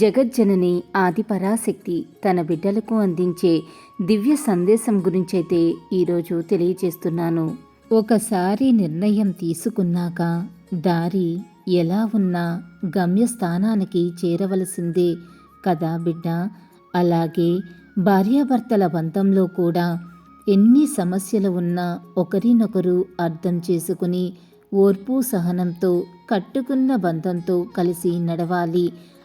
జగజ్జనని ఆదిపరాశక్తి తన బిడ్డలకు అందించే దివ్య సందేశం గురించైతే ఈరోజు తెలియజేస్తున్నాను. ఒకసారి నిర్ణయం తీసుకున్నాక దారి ఎలా ఉన్నా గమ్యస్థానానికి చేరవలసిందే కదా బిడ్డ. అలాగే భార్యాభర్తల బంధంలో కూడా ఎన్ని సమస్యలు ఉన్నా ఒకరినొకరు అర్థం చేసుకుని ఓర్పు సహనంతో కట్టుకున్న బంధంతో కలిసి నడవాలి.